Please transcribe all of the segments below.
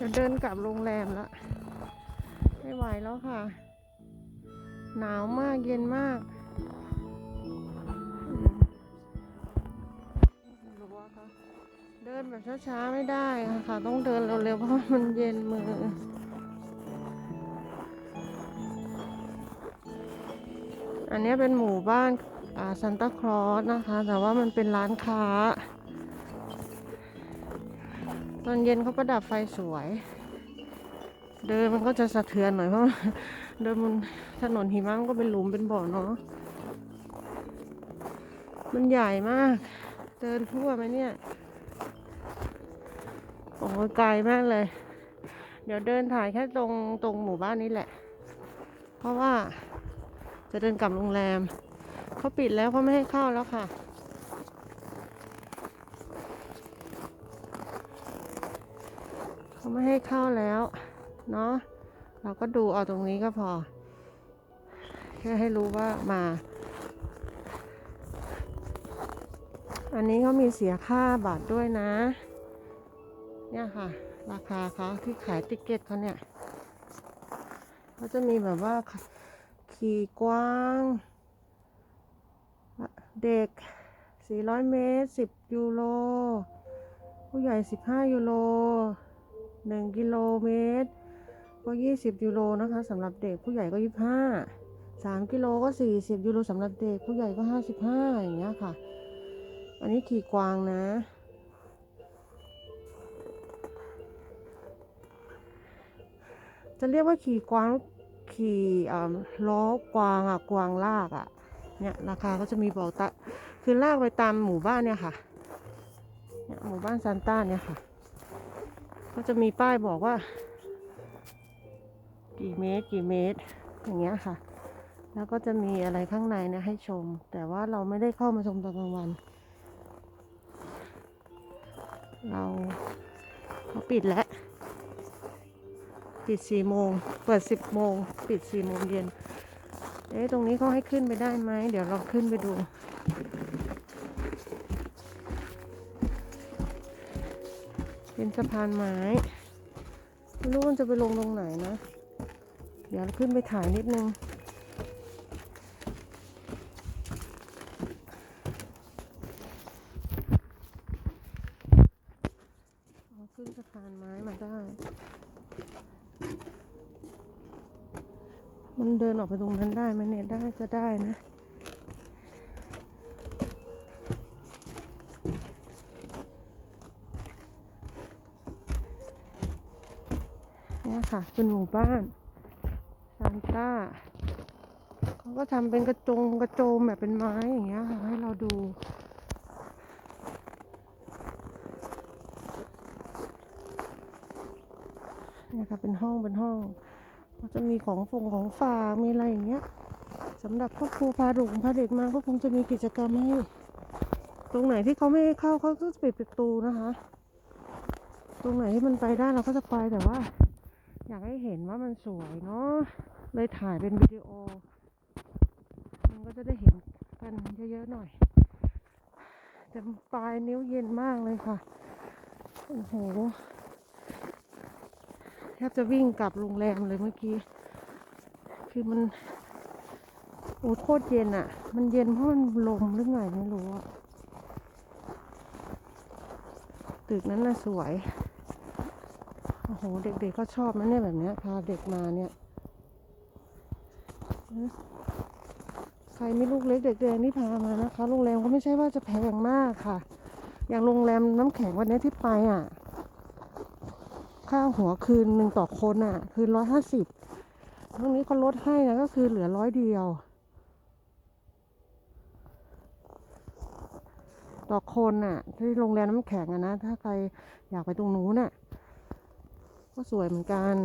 จะเดินกลับโรงแรมแล้วไม่ไหวแล้วค่ะ หนาวมากเย็นมากเดินแบบช้าๆไม่ได้อะค่ะ ต้องเดินเร็วๆเพราะมันเย็นมืออันนี้เป็นหมู่บ้านอ่าซันตาคลอสนะคะ แต่ว่ามันเป็นร้านค้า อนเย็นเขาประดับไฟสวย เดินมันก็จะสะเทือนหน่อยเพราะเดินบนถนนหิมะมันก็เป็นหลุมเป็นบ่อเนาะมันใหญ่มาก เดินทั่วไหมเนี่ย โอ้ไกลมากเลย เดี๋ยวเดินถ่ายแค่ตรงตรงหมู่บ้านนี้แหละ เพราะว่าจะเดินกลับโรงแรม เขาปิดแล้วเขาไม่ให้เข้าแล้วค่ะ เขาไม่ให้เข้าแล้วเนาะเราก็ดูเอาตรงนี้ก็พอ แค่ให้รู้ว่ามา อันนี้เขามีเสียค่าบัตรด้วยนะ เนี่ยค่ะ ราคาเขาที่ขายติ๊กเก็ตเขาเนี่ยเขาจะมีแบบว่าขี่กว้าง เด็ก 400 เมตร 10 ยูโร ผู้ใหญ่ 15 ยูโร 1 กิโลเมตร ก็ 20 ยูโรนะคะสำหรับเด็กผู้ใหญ่ก็ 25 3 กิโลก็ 40 ยูโรสำหรับเด็กผู้ใหญ่ก็ 55 อย่างเงี้ยค่ะ อันนี้ขี่กวางนะจะเรียกว่าขี่กวางขี่อ่าล้อกวางอะกวางลากอะเนี่ยราคาก็จะมีบอกตะคือลากไปตามหมู่บ้านเนี่ยค่ะเนี่ยหมู่บ้านซานต้าเนี่ยค่ะ ก็จะมีป้ายบอกว่า กี่เมตร กี่เมตร อย่างเงี้ยค่ะ แล้วก็จะมีอะไรข้างในนะให้ชม แต่ว่าเราไม่ได้เข้ามาชมตอนกลางวัน เราเขาปิดแล้ว ปิดสี่โมง เปิดสิบโมง ปิดสี่โมงเย็น เอ๊ะ ตรงนี้เขาให้ขึ้นไปได้ไหม เดี๋ยวเราขึ้นไปดู เป็นสะพานไม้ไม่รู้มันจะไปลงตรงไหนนะ เดี๋ยวเราขึ้นไปถ่ายนิดนึงขึ้นสะพานไม้มาได้ มันเดินออกไปตรงนั้นได้ไหมเนี่ยได้ก็ได้นะ เนี่ย ค่ะเป็นหมู่บ้านซานต้าเขาก็ทำเป็นกระจงกระโจมแบบเป็นไม้อย่างเงี้ยค่ะให้เราดูเนี่ยค่ะเป็นห้องเป็นห้องก็จะมีของฝงของฝากมีอะไรอย่างเงี้ยสำหรับครอบครัวพาดุงพาเด็กมาก็คงจะมีกิจกรรมให้ ตรงไหนที่เขาไม่ให้เข้าเขาก็จะปิดประตูนะคะ ตรงไหนที่มันไปได้เราก็จะไปแต่ว่า อยากให้เห็นว่ามันสวยเนาะเลยถ่ายเป็นวิดีโอ มันก็จะได้เห็นกันเยอะๆหน่อยแต่ปลายนิ้วเย็นมากเลยค่ะ โอ้โหแทบจะวิ่งกลับโรงแรมเลยเมื่อกี้ คือมัน โอ้โคตรเย็นอะ่ะ มันเย็นเพราะมันลมหรือไงไม่รู้อะตึกนั้นน่ะสวย โหเด็กๆก็ชอบนะเนี่ยแบบเนี้ยพาเด็กมาเนี่ยใครม่ลูกเล็กเด็กแดงนี่พามานะคะโรงแรมก็ไม่ใช่ว่าจะแพงมากค่ะ อย่างโรงแรมน้ำแข็งวันนี้ที่ไปอะ ค่าหัวคืนหนึ่งต่อคนอะ คืนร้อยห้าสิบตรงนี้เขาลดให้นะก็คือเหลือร้อยเดียว ต่อคนน่ะ ที่โรงแรมน้ำแข็งอะนะ ถ้าใครอยากไปตรงนู้นน่ะ ก็สวยเหมือนกัน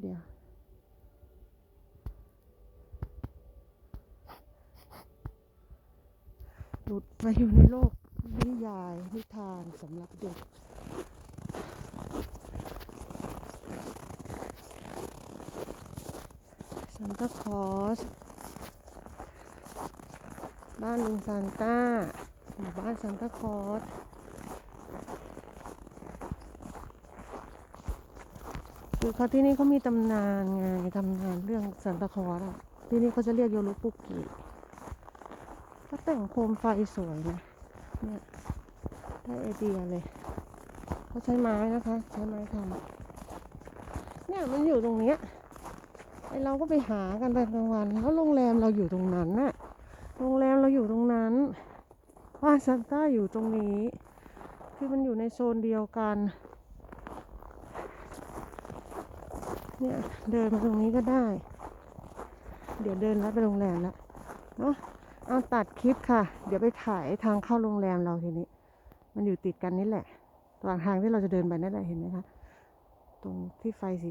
เดี๋ยว หลุดมาอยู่ในโลกนิยายนิทานสำหรับเด็กซันตาคลอสบ้านลุงซานต้าหมู่บ้านซันตาคลอส คือเขาที่นี่เขามีตำนานไงตำนานเรื่องสันตะคลอสอะที่นี่เขาจะเรียกโยรุปุกิก็แต่งโคมไฟสวยนะเนี่ยได้ไอเดียเลยเขาใช้ไม้นะคะ ใช้ไม้ทำเนี่ยมันอยู่ตรงเนี้ยไอเราก็ไปหากันตอนกลางวันแล้วโรงแรมเราอยู่ตรงนั้นน่ะโรงแรมเราอยู่ตรงนั้นบ้าซันต้าอยู่ตรงนี้ คือมันอยู่ในโซนเดียวกัน เนี่ย เดินมาตรงนี้ก็ได้ เดี๋ยวเดินแล้วไปโรงแรมแล้วเนาะเอาตัดคลิปค่ะ เดี๋ยวไปถ่ายทางเข้าโรงแรมเราทีนี้ มันอยู่ติดกันนี่แหละระหว่างทางที่เราจะเดินไปนั่นแหละเห็นไหมคะ ตรงที่ไฟสี